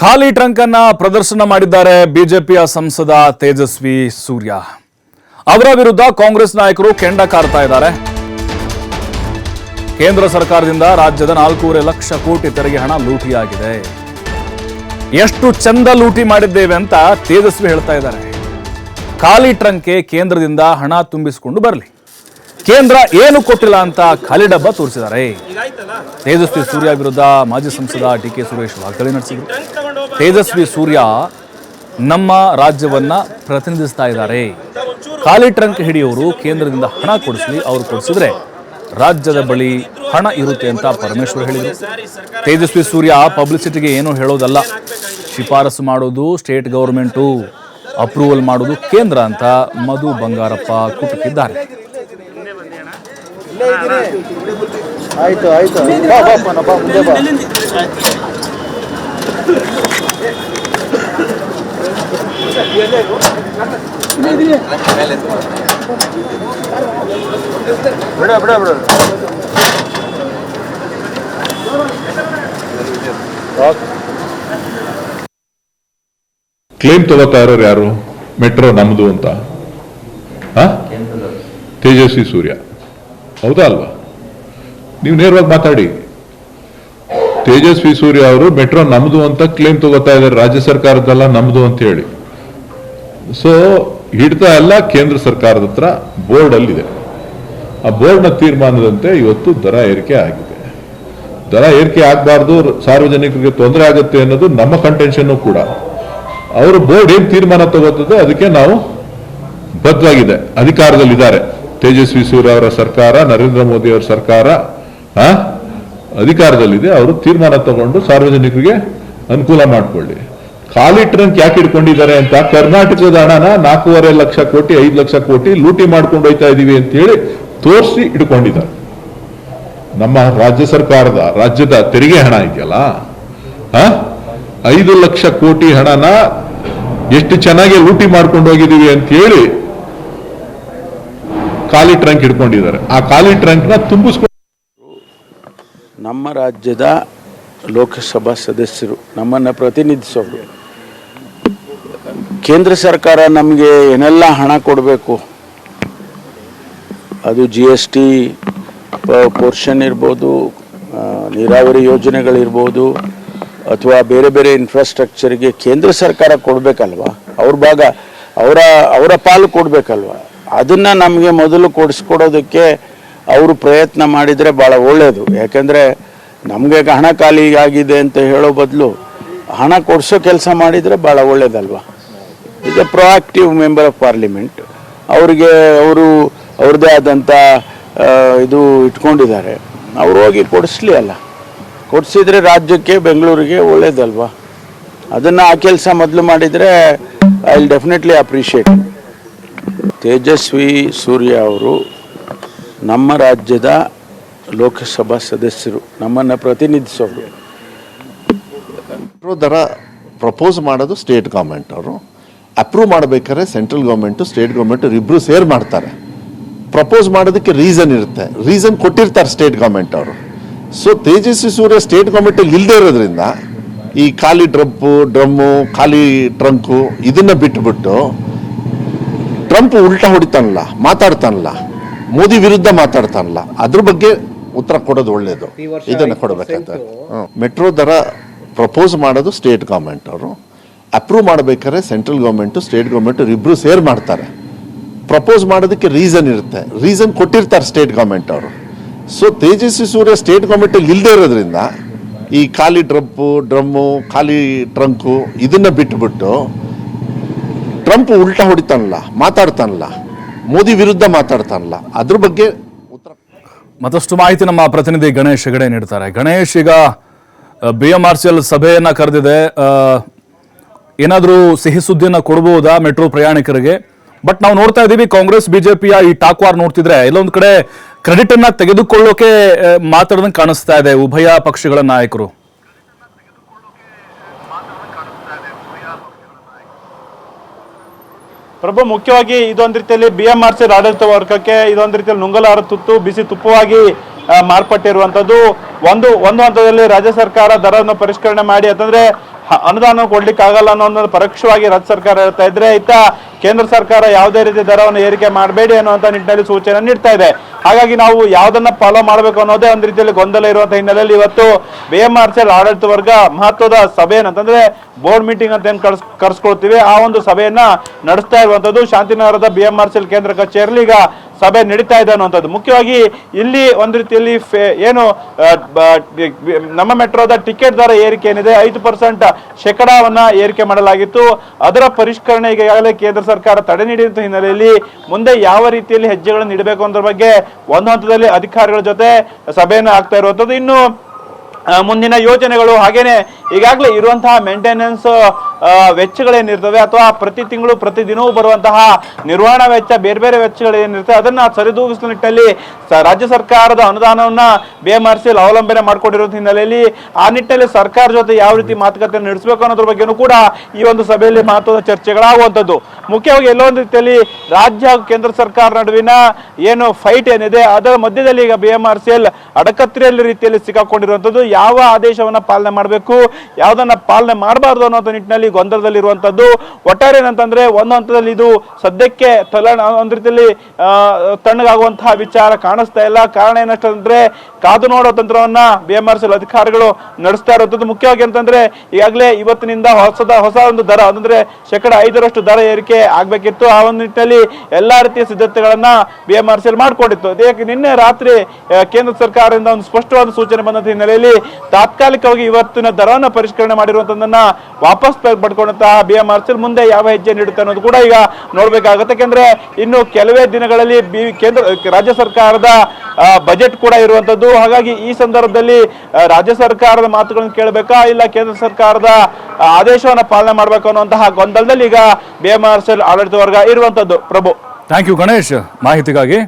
ಖಾಲಿ ಟ್ರಂಕ್ ಅನ್ನ ಪ್ರದರ್ಶನ ಮಾಡಿದ್ದಾರೆ ಬಿಜೆಪಿಯ ಸಂಸದ ತೇಜಸ್ವಿ ಸೂರ್ಯ. ಅವರ ವಿರುದ್ಧ ಕಾಂಗ್ರೆಸ್ ನಾಯಕರು ಕೆಂಡ ಕಾರ್ತಾ ಇದ್ದಾರೆ. ಕೇಂದ್ರ ಸರ್ಕಾರದಿಂದ ರಾಜ್ಯದ ನಾಲ್ಕೂವರೆ ಲಕ್ಷ ಕೋಟಿ ತೆರಿಗೆ ಹಣ ಲೂಟಿಯಾಗಿದೆ. ಎಷ್ಟು ಚಂದ ಲೂಟಿ ಮಾಡಿದ್ದೇವೆ ಅಂತ ತೇಜಸ್ವಿ ಹೇಳ್ತಾ ಇದ್ದಾರೆ. ಖಾಲಿ ಟ್ರಂಕ್ಗೆ ಕೇಂದ್ರದಿಂದ ಹಣ ತುಂಬಿಸಿಕೊಂಡು ಬರಲಿ. ಕೇಂದ್ರ ಏನು ಕೊಟ್ಟಿಲ್ಲ ಅಂತ ಖಾಲಿ ಡಬ್ಬ ತೋರಿಸಿದ್ದಾರೆ. ತೇಜಸ್ವಿ ಸೂರ್ಯ ವಿರುದ್ಧ ಮಾಜಿ ಸಂಸದ ಡಿ ಕೆ ಸುರೇಶ್ ವಾಗ್ದಾಳಿ ನಡೆಸಿದರು. ತೇಜಸ್ವಿ ಸೂರ್ಯ ನಮ್ಮ ರಾಜ್ಯವನ್ನ ಪ್ರತಿನಿಧಿಸ್ತಾ ಇದ್ದಾರೆ. ಖಾಲಿ ಟ್ರಂಕ್ ಹಿಡಿಯೋರು ಕೇಂದ್ರದಿಂದ ಹಣ ಕೊಡಿಸಲಿ ಅವರು ಕೊಡಿಸಿದ್ರೆ ರಾಜ್ಯದ ಬಳಿ ಹಣ ಇರುತ್ತೆ ಅಂತ ಪರಮೇಶ್ವರ್ ಹೇಳಿದರು. ತೇಜಸ್ವಿ ಸೂರ್ಯ ಪಬ್ಲಿಸಿಟಿಗೆ ಏನೂ ಹೇಳೋದಲ್ಲ. ಶಿಫಾರಸು ಮಾಡೋದು ಸ್ಟೇಟ್ ಗೌರ್ಮೆಂಟು ಅಪ್ರೂವಲ್ ಮಾಡೋದು ಕೇಂದ್ರ ಅಂತ ಮಧು ಬಂಗಾರಪ್ಪ ಕುಟುಕಿದ್ದಾರೆ ಆಯ್ತು ಆಯ್ತು ಬಾ ಬಾಪ್ಪ ನಾ ಬಾ ಮುಂದೆ ಬಾ ಬಿಡ ಬಿಡ ಬಿಡ ಕ್ಲೇಮ್ ತಗೋತಾ ಇರೋರು ಯಾರು? ಮೆಟ್ರೋ ನಮ್ದು ಅಂತ? ತೇಜಸ್ವಿ ಸೂರ್ಯ. ಹೌದಾ ಅಲ್ವಾ? ನೀವು ನೇರವಾಗಿ ಮಾತಾಡಿ. ತೇಜಸ್ವಿ ಸೂರ್ಯ ಅವರು ಮೆಟ್ರೋ ನಮ್ದು ಅಂತ ಕ್ಲೇಮ್ ತಗೋತಾ ಇದ್ದಾರೆ ರಾಜ್ಯ ಸರ್ಕಾರದಲ್ಲ ನಮ್ದು ಅಂತ ಹೇಳಿ. ಸೊ ಹಿಡ್ತಾ ಎಲ್ಲ ಕೇಂದ್ರ ಸರ್ಕಾರದ ಹತ್ರ ಬೋರ್ಡ್ ಅಲ್ಲಿದೆ ಆ ಬೋರ್ಡ್ನ ತೀರ್ಮಾನದಂತೆ ಇವತ್ತು ದರ ಏರಿಕೆ ಆಗಿದೆ. ದರ ಏರಿಕೆ ಆಗಬಾರ್ದು, ಸಾರ್ವಜನಿಕರಿಗೆ ತೊಂದರೆ ಆಗುತ್ತೆ ಅನ್ನೋದು ನಮ್ಮ ಕಂಟೆನ್ಷನ್ ಕೂಡ. ಅವರು ಬೋರ್ಡ್ ಏನ್ ತೀರ್ಮಾನ ತಗೋತದೆ, ಅದಕ್ಕೆ ನಾವು ಬದ್ಧವಾಗಿದೆ. ಅಧಿಕಾರದಲ್ಲಿದ್ದಾರೆ. ತೇಜಸ್ವಿ ಸೂರ್ಯ ಅವರ ಸರ್ಕಾರ, ನರೇಂದ್ರ ಮೋದಿ ಅವರ ಸರ್ಕಾರ ಅಧಿಕಾರದಲ್ಲಿದೆ. ಅವರು ತೀರ್ಮಾನ ತಗೊಂಡು ಸಾರ್ವಜನಿಕರಿಗೆ ಅನುಕೂಲ ಮಾಡಿಕೊಳ್ಳಿ. ಖಾಲಿ ಟ್ರಂಕ್ ಯಾಕೆ ಇಟ್ಕೊಂಡಿದ್ದಾರೆ ಅಂತ ಕರ್ನಾಟಕದ ಹಣನ ನಾಲ್ಕೂವರೆ ಲಕ್ಷ ಕೋಟಿ, ಐದು ಲಕ್ಷ ಕೋಟಿ ಲೂಟಿ ಮಾಡ್ಕೊಂಡು ಹೋಯ್ತಾ ಇದೀವಿ ಅಂತ ಹೇಳಿ ತೋರಿಸಿ ಇಟ್ಕೊಂಡಿದ್ದಾರೆ ನಮ್ಮ ರಾಜ್ಯ ಸರ್ಕಾರದ, ರಾಜ್ಯದ ತೆರಿಗೆ ಹಣ ಇದೆಯಲ್ಲ? ಐದು ಲಕ್ಷ ಕೋಟಿ ಹಣನ ಎಷ್ಟು ಚೆನ್ನಾಗಿ ಲೂಟಿ ಮಾಡ್ಕೊಂಡು ಹೋಗಿದೀವಿ ಅಂತ ಹೇಳಿ ಖಾಲಿ ಟ್ರಂಕ್ ಇಟ್ಕೊಂಡಿದ್ದಾರೆ ಆ ಖಾಲಿ ಟ್ರಂಕ್ನ ತುಂಬಿಸ್ಕೊಂಡು ನಮ್ಮ ರಾಜ್ಯದ ಲೋಕಸಭಾ ಸದಸ್ಯರು ನಮ್ಮನ್ನ ಪ್ರತಿನಿಧಿಸೋರು ಕೇಂದ್ರ ಸರ್ಕಾರ ನಮಗೆ ಏನೆಲ್ಲ ಹಣ ಕೊಡಬೇಕು? ಅದು ಜಿ ಎಸ್ ಟಿ ಪೋರ್ಷನ್ ಇರ್ಬೋದು ನೀರಾವರಿ ಯೋಜನೆಗಳಿರ್ಬೋದು, ಅಥವಾ ಬೇರೆ ಬೇರೆ ಇನ್ಫ್ರಾಸ್ಟ್ರಕ್ಚರ್ಗೆ ಕೇಂದ್ರ ಸರ್ಕಾರ ಕೊಡಬೇಕಲ್ವಾ? ಅವ್ರ ಭಾಗ, ಅವರ ಅವರ ಪಾಲು ಕೊಡಬೇಕಲ್ವಾ? ಅದನ್ನು ನಮಗೆ ಮೊದಲು ಕೊಡಿಸ್ಕೊಡೋದಕ್ಕೆ ಅವರು ಪ್ರಯತ್ನ ಮಾಡಿದರೆ ಭಾಳ ಒಳ್ಳೆಯದು ಯಾಕೆಂದರೆ ನಮಗೆ ಹಣ ಖಾಲಿ ಆಗಿದೆ ಅಂತ ಹೇಳೋ ಬದಲು ಹಣ ಕೊಡಿಸೋ ಕೆಲಸ ಮಾಡಿದರೆ ಭಾಳ ಒಳ್ಳೇದಲ್ವಾ? Is a proactive member of Parliament ಅವರಿಗೆ ಅವರು ಅವ್ರದ್ದೇ ಆದಂಥ ಇದು ಇಟ್ಕೊಂಡಿದ್ದಾರೆ. ಅವ್ರು ಹೋಗಿ ಕೊಡಿಸ್ಲಿ ಅಲ್ಲ. ಕೊಡಿಸಿದ್ರೆ ರಾಜ್ಯಕ್ಕೆ, ಬೆಂಗಳೂರಿಗೆ ಒಳ್ಳೇದಲ್ವಾ? ಅದನ್ನು ಆ ಕೆಲಸ ಮೊದಲು ಮಾಡಿದರೆ I will definitely appreciate Tejasvi Surya ಅವರು ನಮ್ಮ ರಾಜ್ಯದ ಲೋಕಸಭಾ ಸದಸ್ಯರು, ನಮ್ಮನ್ನು ಪ್ರತಿನಿಧಿಸೋರು. ದರ ಪ್ರಪೋಸ್ ಮಾಡೋದು ಸ್ಟೇಟ್ ಗೌರ್ಮೆಂಟ್ ಅವರು. ಅಪ್ರೂವ್ ಮಾಡಬೇಕಾದ್ರೆ ಸೆಂಟ್ರಲ್ ಗೌರ್ಮೆಂಟು ಸ್ಟೇಟ್ ಗೌರ್ಮೆಂಟ್ ಇಬ್ಬರು ಸೇರ್ ಮಾಡ್ತಾರೆ. ಪ್ರಪೋಸ್ ಮಾಡೋದಕ್ಕೆ ರೀಸನ್ ಇರುತ್ತೆ. ರೀಸನ್ ಕೊಟ್ಟಿರ್ತಾರೆ ಸ್ಟೇಟ್ ಗೌರ್ಮೆಂಟ್ ಅವರು. ಸೊ ತೇಜಸ್ವಿ ಸೂರ್ಯ ಸ್ಟೇಟ್ ಗೌರ್ಮೆಂಟಲ್ಲಿ ಇಲ್ಲದೆ ಇರೋದ್ರಿಂದ ಈ ಖಾಲಿ ಡ್ರಪ್ಪು ಡ್ರಮ್ಮು ಖಾಲಿ ಟ್ರಂಕು ಇದನ್ನ ಬಿಟ್ಟುಬಿಟ್ಟು ಟ್ರಂಪ್ ಉಲ್ಟಾ ಹೊಡಿತಾನಲ್ಲ ಮಾತಾಡ್ತಾನಲ್ಲ ಮೋದಿ ವಿರುದ್ಧ ಮಾತಾಡ್ತಾನಲ್ಲ ಅದ್ರ ಬಗ್ಗೆ ಉತ್ತರ ಕೊಡೋದು ಒಳ್ಳೇದು. ಇದನ್ನ ಕೊಡಬೇಕಂತ ಮೆಟ್ರೋ ದರ ಪ್ರಪೋಸ್ ಮಾಡೋದು ಸ್ಟೇಟ್ ಗೌರ್ಮೆಂಟ್ ಅವರು. ಅಪ್ರೂವ್ ಮಾಡಬೇಕಾದ್ರೆ ಸೆಂಟ್ರಲ್ ಗೌರ್ಮೆಂಟು ಸ್ಟೇಟ್ ಗೌರ್ಮೆಂಟ್ ಇಬ್ಬರು ಸೇರ್ ಮಾಡ್ತಾರೆ. ಪ್ರಪೋಸ್ ಮಾಡೋದಕ್ಕೆ ರೀಸನ್ ಇರುತ್ತೆ. ರೀಸನ್ ಕೊಟ್ಟಿರ್ತಾರೆ ಸ್ಟೇಟ್ ಗೌರ್ಮೆಂಟ್ ಅವರು. ಸೊ ತೇಜಸ್ವಿ ಸೂರ್ಯ ಸ್ಟೇಟ್ ಗೌರ್ಮೆಂಟಲ್ಲಿ ಇಲ್ಲದೆ ಇರೋದ್ರಿಂದ ಈ ಖಾಲಿ ಡ್ರಪ್ಪು ಡ್ರಮ್ಮು ಖಾಲಿ ಟ್ರಂಕು ಇದನ್ನ ಬಿಟ್ಬಿಟ್ಟು ಟ್ರಂಪ್ ಉಲ್ಟಾ ಹೊಡಿತಾನಲ್ಲ, ಮಾತಾಡ್ತಾನಲ್ಲ, ಮೋದಿ ವಿರುದ್ಧ ಮಾತಾಡ್ತಾನಲ್ಲ, ಅದ್ರ ಬಗ್ಗೆ ಉತ್ತರ ಮತ್ತಷ್ಟು ಮಾಹಿತಿ ನಮ್ಮ ಪ್ರತಿನಿಧಿ ಗಣೇಶ್ ಹೆಗಡೆ ನೀಡ್ತಾರೆ. ಗಣೇಶ್ ಈಗ B M R C L ಸಭೆಯನ್ನು ಕರೆದಿದೆ. ಏನಾದರೂ ಸಿಹಿ ಸುದ್ದಿಯನ್ನ ಕೊಡಬಹುದಾ ಮೆಟ್ರೋ ಪ್ರಯಾಣಿಕರಿಗೆ? ಬಟ್ ನಾವು ನೋಡ್ತಾ ಇದ್ದೀವಿ ಕಾಂಗ್ರೆಸ್, ಬಿಜೆಪಿಯ ಈ ಟಾಕ್ವಾರ್ ನೋಡ್ತಿದ್ರೆ ಎಲ್ಲೊಂದು ಕಡೆ ಕ್ರೆಡಿಟ್ ಅನ್ನ ತೆಗೆದುಕೊಳ್ಳೋಕೆ ಮಾತಾಡೋದಂಗೆ ಕಾಣಿಸ್ತಾ ಇದೆ ಉಭಯ ಪಕ್ಷಗಳ ನಾಯಕರು. ಪ್ರಭು, ಮುಖ್ಯವಾಗಿ ಇದೊಂದು ರೀತಿಯಲ್ಲಿ ಬಿ ಎಂ ಆರ್ ಸಿ ಆಡಳಿತ ವರ್ಗಕ್ಕೆ ಇದೊಂದು ರೀತಿಯಲ್ಲಿ ನುಂಗಲಾರ ತುತ್ತು, ಬಿಸಿ ತುಪ್ಪವಾಗಿ ಮಾರ್ಪಟ್ಟಿರುವಂಥದ್ದು. ಒಂದು ಒಂದು ಹಂತದಲ್ಲಿ ರಾಜ್ಯ ಸರ್ಕಾರ ದರವನ್ನು ಪರಿಷ್ಕರಣೆ ಮಾಡಿ ಅಂತಂದ್ರೆ ಅನುದಾನ ಕೊಡ್ಲಿಕ್ಕೆ ಆಗಲ್ಲ ಅನ್ನೋ ಪರೋಕ್ಷವಾಗಿ ರಾಜ್ಯ ಸರ್ಕಾರ ಹೇಳ್ತಾ ಇದ್ರೆ ಇತ್ತ ಕೇಂದ್ರ ಸರ್ಕಾರ ಯಾವುದೇ ರೀತಿ ದರವನ್ನು ಏರಿಕೆ ಮಾಡಬೇಡಿ ಅನ್ನುವಂತ ನಿಟ್ಟಿನಲ್ಲಿ ಸೂಚನೆ ನೀಡ್ತಾ ಇದೆ. ಹಾಗಾಗಿ ನಾವು ಯಾವುದನ್ನ ಫಾಲೋ ಮಾಡಬೇಕು ಅನ್ನೋದೇ ಒಂದು ರೀತಿಯಲ್ಲಿ ಗೊಂದಲ ಇರುವಂತಹ ಹಿನ್ನೆಲೆಯಲ್ಲಿ ಇವತ್ತು ಬಿ ಎಂ ಆರ್ ಸಿ ಆಡಳಿತ ವರ್ಗ ಮಹತ್ವದ ಸಭೆ ಏನಂತಂದ್ರೆ ಬೋರ್ಡ್ ಮೀಟಿಂಗ್ ಅಂತ ಏನು ಕರ್ಸ್, ಕರ್ಸ್ಕೊಳ್ತೀವಿ. ಆ ಒಂದು ಸಭೆಯನ್ನ ನಡೆಸ್ತಾ ಇರುವಂತದ್ದು ಶಾಂತಿನಗರದ ಬಿ ಎಂ ಆರ್ ಸಿ ಕೇಂದ್ರ ಕಚೇರಿಯಲ್ಲಿ. ಈಗ ಸಭೆ ನಡೀತಾ ಇದೆ ಅನ್ನುವಂಥದ್ದು. ಮುಖ್ಯವಾಗಿ ಇಲ್ಲಿ ಒಂದು ರೀತಿಯಲ್ಲಿ ಏನು ನಮ್ಮ ಮೆಟ್ರೋದ ಟಿಕೆಟ್ ದರ ಏರಿಕೆ ಏನಿದೆ, ಐದು ಪರ್ಸೆಂಟ್ ಶೇಕಡಾವನ್ನ ಏರಿಕೆ ಮಾಡಲಾಗಿತ್ತು. ಅದರ ಪರಿಷ್ಕರಣೆಗೆ ಈಗಾಗಲೇ ಕೇಂದ್ರ ಸರ್ಕಾರ ತಡೆ ನೀಡಿದ ಹಿನ್ನೆಲೆಯಲ್ಲಿ ಮುಂದೆ ಯಾವ ರೀತಿಯಲ್ಲಿ ಹೆಜ್ಜೆಗಳನ್ನು ಇಡಬೇಕು ಅನ್ನೋದ್ರ ಬಗ್ಗೆ ಒಂದು ಹಂತದಲ್ಲಿ ಅಧಿಕಾರಿಗಳ ಜೊತೆ ಸಭೆಯನ್ನು ಆಗ್ತಾ ಇರುವಂಥದ್ದು. ಇನ್ನು ಮುಂದಿನ ಯೋಜನೆಗಳು ಹಾಗೇನೆ ಈಗಾಗಲೇ ಇರುವಂತಹ ಮೇಂಟೆನೆನ್ಸ್ ವೆಚ್ಚಗಳೇನಿರ್ತವೆ ಅಥವಾ ಪ್ರತಿ ತಿಂಗಳು ಪ್ರತಿ ದಿನವೂ ಬರುವಂತಹ ನಿರ್ವಹಣಾ ವೆಚ್ಚ, ಬೇರೆ ಬೇರೆ ವೆಚ್ಚಗಳೇನಿರ್ತವೆ ಅದನ್ನ ಸರಿದೂಗಿಸುವ ನಿಟ್ಟಲ್ಲಿ ರಾಜ್ಯ ಸರ್ಕಾರದ ಅನುದಾನವನ್ನ ಬಿ ಅವಲಂಬನೆ ಮಾಡಿಕೊಂಡಿರೋ ಹಿನ್ನೆಲೆಯಲ್ಲಿ ಆ ನಿಟ್ಟಿನಲ್ಲಿ ಸರ್ಕಾರ ಜೊತೆ ಯಾವ ರೀತಿ ಮಾತುಕತೆ ನಡೆಸಬೇಕು ಅನ್ನೋದ್ರ ಬಗ್ಗೆನೂ ಕೂಡ ಈ ಒಂದು ಸಭೆಯಲ್ಲಿ ಮಹತ್ವದ ಚರ್ಚೆಗಳಾಗುವಂಥದ್ದು. ಮುಖ್ಯವಾಗಿ ಎಲ್ಲೋ ರೀತಿಯಲ್ಲಿ ರಾಜ್ಯ ಹಾಗೂ ಕೇಂದ್ರ ಸರ್ಕಾರ ನಡುವಿನ ಏನು ಫೈಟ್ ಏನಿದೆ ಅದರ ಮಧ್ಯದಲ್ಲಿ ಈಗ B M R C L ಅಡಕತ್ರಿಯಲ್ಲಿ ರೀತಿಯಲ್ಲಿ ಸಿಕ್ಕಾಕೊಂಡಿರುವಂಥದ್ದು. ಯಾವ ಆದೇಶವನ್ನ ಪಾಲನೆ ಮಾಡಬೇಕು, ಯಾವುದನ್ನು ಪಾಲನೆ ಮಾಡಬಾರ್ದು ಅನ್ನೋ ನಿಟ್ಟಿನಲ್ಲಿ ಗೊಂದಲದಲ್ಲಿರುವಂಥದ್ದು ಒಟ್ಟಾರೆ ಏನಂತಂದ್ರೆ, ಒಂದು ಹಂತದಲ್ಲಿ ಇದು ಸದ್ಯಕ್ಕೆ ತಲಣ ಒಂದು ರೀತಿಯಲ್ಲಿ ತಣ್ಣಗಾಗುವಂತಹ ವಿಚಾರ ಕಾಣಿಸ್ತಾ ಇಲ್ಲ. ಕಾರಣ ಏನಷ್ಟಂದ್ರೆ, ಕಾದು ನೋಡೋ ತಂತ್ರವನ್ನ ಬಿ ಎಂ ಆರ್ ಸಿ ಅಧಿಕಾರಿಗಳು ನಡೆಸ್ತಾ ಇರುವಂಥದ್ದು ಮುಖ್ಯವಾಗಿ ಅಂತಂದ್ರೆ, ಈಗಾಗಲೇ ಇವತ್ತಿನಿಂದ ಹೊಸದ, ಹೊಸ ಒಂದು ದರ, ಅಂದ್ರೆ ಶೇಕಡ ಐದರಷ್ಟು ದರ ಏರಿಕೆ ಆಗ್ಬೇಕಿತ್ತು. ಆ ಒಂದು ನಿಟ್ಟಿನಲ್ಲಿ ಎಲ್ಲಾ ರೀತಿಯ ಸಿದ್ಧತೆಗಳನ್ನ ಬಿ ಎಂ ಆರ್ ಸಿ ಮಾಡಿಕೊಂಡಿತ್ತು ನಿನ್ನೆ ರಾತ್ರಿ ಕೇಂದ್ರ ಸರ್ಕಾರದಿಂದ ಒಂದು ಸ್ಪಷ್ಟವಾದ ಸೂಚನೆ ಬಂದ ಹಿನ್ನೆಲೆಯಲ್ಲಿ ತಾತ್ಕಾಲಿಕವಾಗಿ ಇವತ್ತಿನ ದರವನ್ನು ಪರಿಷ್ಕರಣೆ ಮಾಡಿರುವಂತದನ್ನ ವಾಪಸ್ ಪಡ್ಕೊಂಡಂತಹ ಬಿ ಎಂ ಆರ್ ಮುಂದೆ ಯಾವ ಹೆಜ್ಜೆ ನೀಡುತ್ತೆ ಅನ್ನೋದು ಕೂಡ ಈಗ ನೋಡ್ಬೇಕಾಗುತ್ತೆ. ಯಾಕೆಂದ್ರೆ ಇನ್ನು ಕೆಲವೇ ದಿನಗಳಲ್ಲಿ ಬಿ ಕೇಂದ್ರ ರಾಜ್ಯ ಸರ್ಕಾರದ ಬಜೆಟ್ ಕೂಡ ಇರುವಂತದ್ದು. ಹಾಗಾಗಿ ಈ ಸಂದರ್ಭದಲ್ಲಿ ರಾಜ್ಯ ಸರ್ಕಾರದ ಮಾತುಗಳನ್ನು ಕೇಳಬೇಕಾ? ಇಲ್ಲ ಕೇಂದ್ರ ಸರ್ಕಾರದ ಆದೇಶವನ್ನು ಪಾಲನೆ ಮಾಡಬೇಕು ಅನ್ನುವಂತಹ ಗೊಂದಲದಲ್ಲಿ ಈಗ ಬಿ ಎಂ ಆರ್ ಆಡಳಿತ ವರ್ಗ ಇರುವಂತದ್ದು. ಪ್ರಭು. Thank you Ganesh. ಮಾಹಿತಿಗಾಗಿ.